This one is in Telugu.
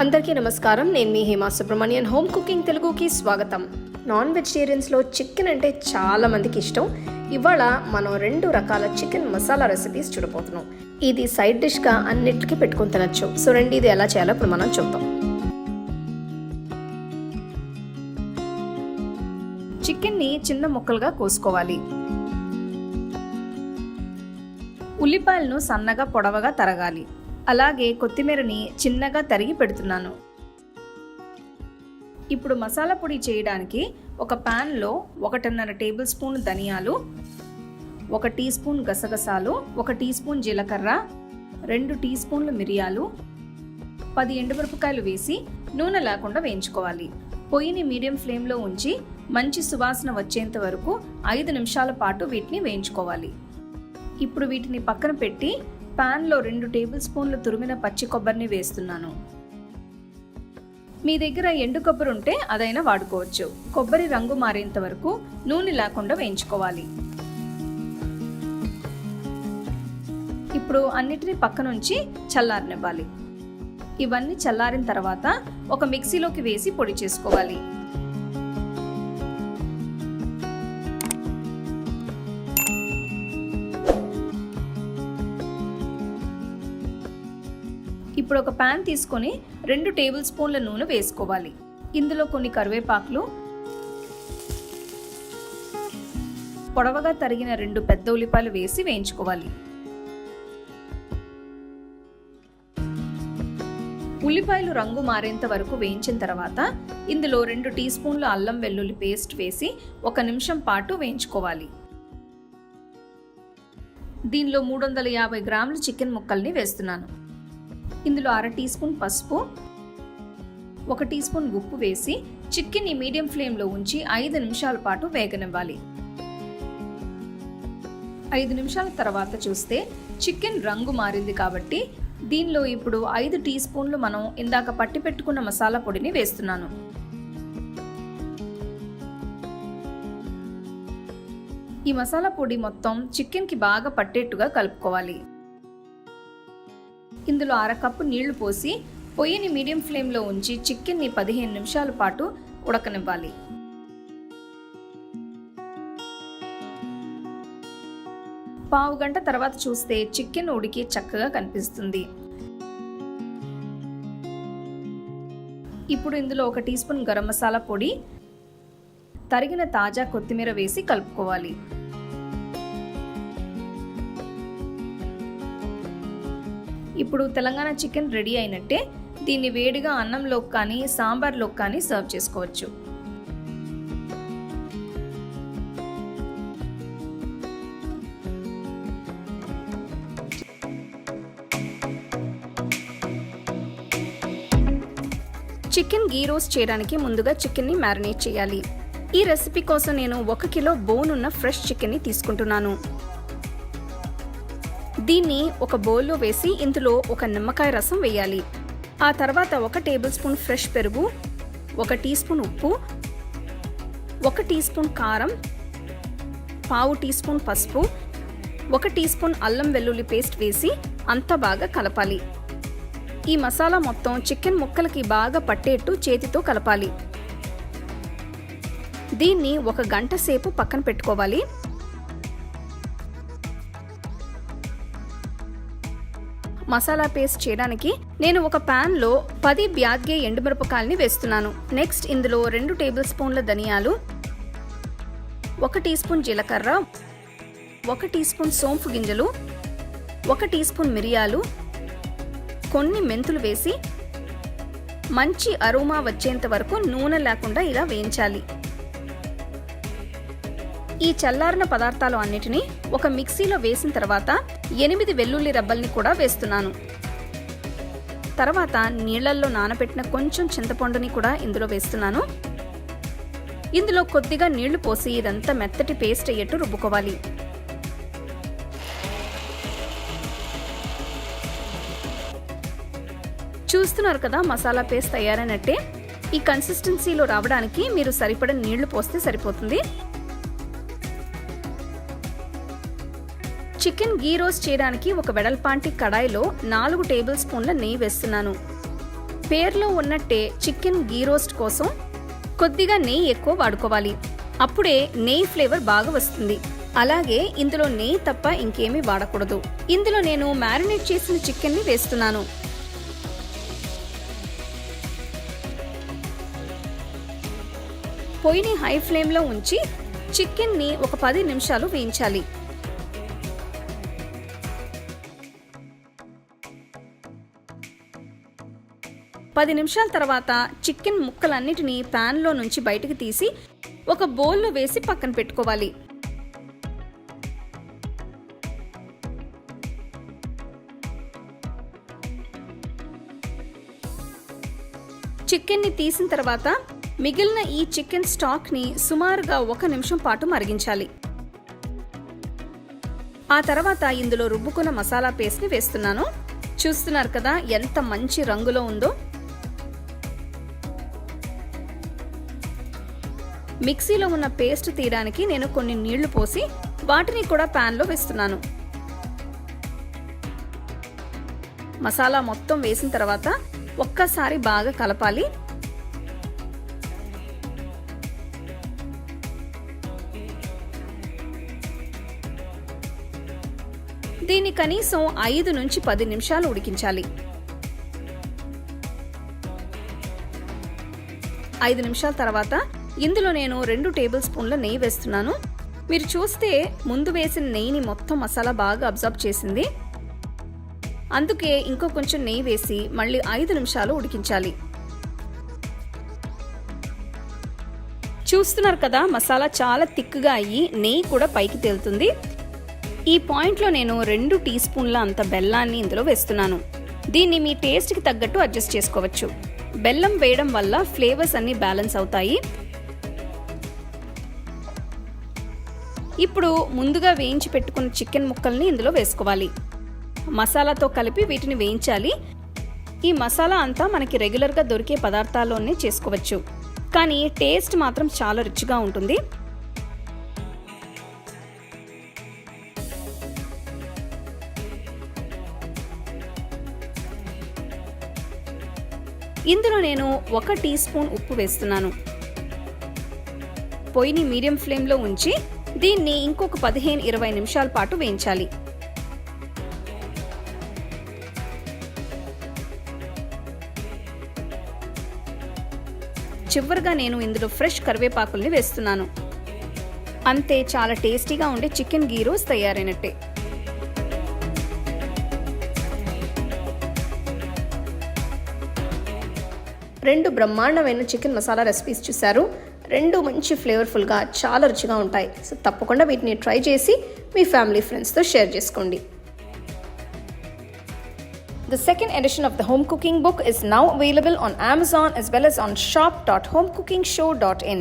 అందరికీ నమస్కారం. నేను మీ హేమా సుబ్రహ్మణ్యన్. హోమ్ కుకింగ్ తెలుగుకి స్వాగతం. నాన్ వెజిటేరియన్స్లో చికెన్ అంటే చాలా మందికి ఇష్టం. ఇవాళ మనం రెండు రకాల చికెన్ మసాలా రెసిపీస్ చూడబోతున్నాం. ఇది సైడ్ డిష్గా అన్నిటికీ పెట్టుకొని తినచ్చు. సో రెండు ఇది ఎలా చేయాలో ఇప్పుడు మనం చూద్దాం. చికెన్ని చిన్న ముక్కలుగా కోసుకోవాలి. ఉల్లిపాయలను సన్నగా పొడవగా తరగాలి. అలాగే కొత్తిమీరని చిన్నగా తరిగి పెడుతున్నాను. ఇప్పుడు మసాలా పొడి చేయడానికి ఒక ప్యాన్లో ఒకటిన్నర టేబుల్ స్పూన్ ధనియాలు ఒక టీ స్పూన్ గసగసాలు ఒక టీ స్పూన్ జీలకర్ర రెండు టీ స్పూన్ల మిరియాలు పది ఎండుమిరపకాయలు వేసి నూనె లేకుండా వేయించుకోవాలి. పొయ్యిని మీడియం ఫ్లేమ్లో ఉంచి మంచి సువాసన వచ్చేంత వరకు ఐదు నిమిషాల పాటు వీటిని వేయించుకోవాలి. ఇప్పుడు వీటిని పక్కన పెట్టి పాన్లో రెండు టేబుల్ స్పూన్లు తురిమిన పచ్చి కొబ్బరిని వేస్తున్నాను. మీ దగ్గర ఎండు కొబ్బరి ఉంటే అదైనా వాడుకోవచ్చు. కొబ్బరి రంగు మారేంత వరకు నూనె లేకుండా వేయించుకోవాలి. ఇప్పుడు అన్నిటినీ పక్కనుంచి చల్లారనివ్వాలి. ఇవన్నీ చల్లారిన తర్వాత ఒక మిక్సీలోకి వేసి పొడి చేసుకోవాలి. ఇప్పుడు ఒక ప్యాన్ తీసుకొని రెండు టేబుల్ స్పూన్ల నూనె వేసుకోవాలి. ఇందులో కొన్ని కరివేపాకులు పొడవగా తరిగిన రెండు పెద్ద ఉల్లిపాయలు వేసి వేయించుకోవాలి. ఉల్లిపాయలు రంగు మారేంత వరకు వేయించిన తర్వాత ఇందులో రెండు టీ స్పూన్ల అల్లం వెల్లుల్లి పేస్ట్ వేసి ఒక నిమిషం పాటు వేయించుకోవాలి. దీనిలో మూడు వందల యాభై గ్రాముల చికెన్ ముక్కల్ని వేస్తున్నాను. ఇందులో అర టీ స్పూన్ పసుపు ఒక టీ స్పూన్ ఉప్పు వేసి చికెన్ని మీడియం ఫ్లేమ్లో ఉంచి ఐదు నిమిషాల పాటు వేగనివ్వాలి. ఐదు నిమిషాల తర్వాత చూస్తే చికెన్ రంగు మారింది కాబట్టి దీనిలో ఇప్పుడు ఐదు టీ స్పూన్లు మనం ఇందాక పట్టి పెట్టుకున్న మసాలా పొడిని వేస్తున్నాను. ఈ మసాలా పొడి మొత్తం చికెన్కి బాగా పట్టేట్టుగా కలుపుకోవాలి. ఇందులో అరకప్పు నీళ్ళు పోసి పొయ్యిని మీడియం ఫ్లేమ్లో ఉంచి చికెన్ని పదిహేను నిమిషాల పాటు ఉడకనివ్వాలి. పావు గంట తర్వాత చూస్తే చికెన్ ఉడికి చక్కగా కనిపిస్తుంది. ఇప్పుడు ఇందులో ఒక టీ స్పూన్ గరం మసాలా పొడి తరిగిన తాజా కొత్తిమీర వేసి కలుపుకోవాలి. ఇప్పుడు తెలంగాణ చికెన్ రెడీ అయినట్టే దీన్ని వేడిగా అన్నంలోకి కానీ సాంబార్లోకి కానీ సర్వ్ చేసుకోవచ్చు. చికెన్ గీ రోస్ట్ చేయడానికి ముందుగా చికెన్ని మ్యారినేట్ చేయాలి. ఈ రెసిపీ కోసం నేను ఒక కిలో బోన్ ఉన్న ఫ్రెష్ చికెన్ని తీసుకుంటున్నాను. దీన్ని ఒక బౌల్లో వేసి ఇందులో ఒక నిమ్మకాయ రసం వేయాలి. ఆ తర్వాత ఒక టేబుల్ స్పూన్ ఫ్రెష్ పెరుగు ఒక టీ స్పూన్ ఉప్పు ఒక టీ స్పూన్ కారం పావు టీ స్పూన్ పసుపు ఒక టీ స్పూన్ అల్లం వెల్లుల్లి పేస్ట్ వేసి అంతా బాగా కలపాలి. ఈ మసాలా మొత్తం చికెన్ ముక్కలకి బాగా పట్టేట్టు చేతితో కలపాలి. దీన్ని ఒక గంట సేపు పక్కన పెట్టుకోవాలి. మసాలా పేస్ట్ చేయడానికి నేను ఒక ప్యాన్లో పది బ్యాద్గే ఎండుమిరపకాయల్ని వేస్తున్నాను. నెక్స్ట్ ఇందులో రెండు టేబుల్ స్పూన్ల ధనియాలు ఒక టీ స్పూన్ జీలకర్ర ఒక టీ స్పూన్ సోంపు గింజలు ఒక టీ స్పూన్ మిరియాలు కొన్ని మెంతులు వేసి మంచి అరోమా వచ్చేంత వరకు నూనె లేకుండా ఇలా వేయించాలి. ఈ చల్లారిన పదార్థాలు అన్నిటినీ ఒక మిక్సీలో వేసిన తర్వాత ఎనిమిది వెల్లుల్లి రబ్బల్ని కూడా వేస్తున్నాను. తర్వాత నీళ్ళల్లో నానబెట్టిన కొంచెం చింతపండుని కూడా ఇందులో వేస్తున్నాను. ఇందులో కొద్దిగా నీళ్ళు పోసి ఇదంతా మెత్తటి పేస్ట్ అయ్యేట్టు రుబ్బుకోవాలి. చూస్తున్నారు కదా మసాలా పేస్ట్ తయారైనట్టే. ఈ కన్సిస్టెన్సీలో రావడానికి మీరు సరిపడ నీళ్ళు పోస్తే సరిపోతుంది. చికెన్ గీ రోస్ట్ చేయడానికి ఒక వెడల్పాంటి కడాయిలో నాలుగు టేబుల్ స్పూన్ల నెయ్యి వేస్తున్నాను. పేర్లో ఉన్నట్టే చికెన్ గీ రోస్ట్ కోసం కొద్దిగా నెయ్యి ఎక్కువ వాడుకోవాలి. అప్పుడే నెయ్యి ఫ్లేవర్ బాగా వస్తుంది. అలాగే ఇందులో నెయ్యి తప్ప ఇంకేమీ వాడకూడదు. ఇందులో నేను మ్యారినేట్ చేసిన చికెన్ని వేస్తున్నాను. పొయ్యిని హై ఫ్లేమ్లో ఉంచి చికెన్ని ఒక పది నిమిషాలు వేయించాలి. పది నిమిషాల తర్వాత చికెన్ ముక్కలన్నిటినీ ప్యాన్లో నుంచి బయటకు తీసి ఒక బౌల్లో వేసి పక్కన పెట్టుకోవాలి. చికెన్ని తీసిన తర్వాత మిగిలిన ఈ చికెన్ స్టాక్ని సుమారుగా ఒక నిమిషం పాటు మరిగించాలి. ఆ తర్వాత ఇందులో రుబ్బుకున్న మసాలా పేస్ట్ని వేస్తున్నాను. చూస్తున్నారు కదా ఎంత మంచి రంగులో ఉందో. మిక్సీలో ఉన్న పేస్ట్ తీయడానికి నేను కొన్ని నీళ్ళు పోసి వాటిని కూడా ప్యాన్లో వేస్తున్నాను. మసాలా మొత్తం వేసిన తర్వాత ఒక్కసారి బాగా కలపాలి. దీన్ని కనీసం ఐదు నుంచి పది నిమిషాలు ఉడికించాలి. ఐదు నిమిషాల తర్వాత ఇందులో నేను రెండు టేబుల్ స్పూన్ల నెయ్యి వేస్తున్నాను. మీరు చూస్తే ముందు వేసిన నెయ్యిని మొత్తం మసాలా బాగా అబ్జర్వ్ చేసింది. అందుకే ఇంకో కొంచెం నెయ్యి వేసి మళ్ళీ ఐదు నిమిషాలు ఉడికించాలి. చూస్తున్నారు కదా మసాలా చాలా థిక్గా అయ్యి నెయ్యి కూడా పైకి తేలుతుంది. ఈ పాయింట్లో నేను రెండు టీ స్పూన్ల అంత బెల్లాన్ని ఇందులో వేస్తున్నాను. దీన్ని మీ టేస్ట్కి తగ్గట్టు అడ్జస్ట్ చేసుకోవచ్చు. బెల్లం వేయడం వల్ల ఫ్లేవర్స్ అన్నీ బ్యాలెన్స్ అవుతాయి. ఇప్పుడు ముందుగా వేయించి పెట్టుకున్న చికెన్ ముక్కల్ని ఇందులో వేసుకోవాలి. మసాలాతో కలిపి వీటిని వేయించాలి. ఈ మసాలా అంతా మనకి రెగ్యులర్గా దొరికే పదార్థాల్లోనే చేసుకోవచ్చు. కానీ టేస్ట్ మాత్రం చాలా రుచిగా ఉంటుంది. ఇందులో నేను ఒక టీ స్పూన్ ఉప్పు వేస్తున్నాను. పొయ్యిని మీడియం ఫ్లేమ్లో ఉంచి దీన్ని ఇంకొక పదిహేను ఇరవై నిమిషాల పాటు వేయించాలి. చివరిగా నేను ఇందులో ఫ్రెష్ కరివేపాకుల్ని వేస్తున్నాను. అంతే చాలా టేస్టీగా ఉండే చికెన్ గీ రోజ్ తయారైనట్టే. రెండు బ్రహ్మాండమైన చికెన్ మసాలా రెసిపీస్ చూశారు. రెండు మంచి ఫ్లేవర్ఫుల్గా చాలా రుచిగా ఉంటాయి సో తప్పకుండా వీటిని ట్రై చేసి మీ ఫ్యామిలీ ఫ్రెండ్స్తో షేర్ చేసుకోండి The second edition of the home cooking book is now available on Amazon as well as on shop.homecookingshow.in.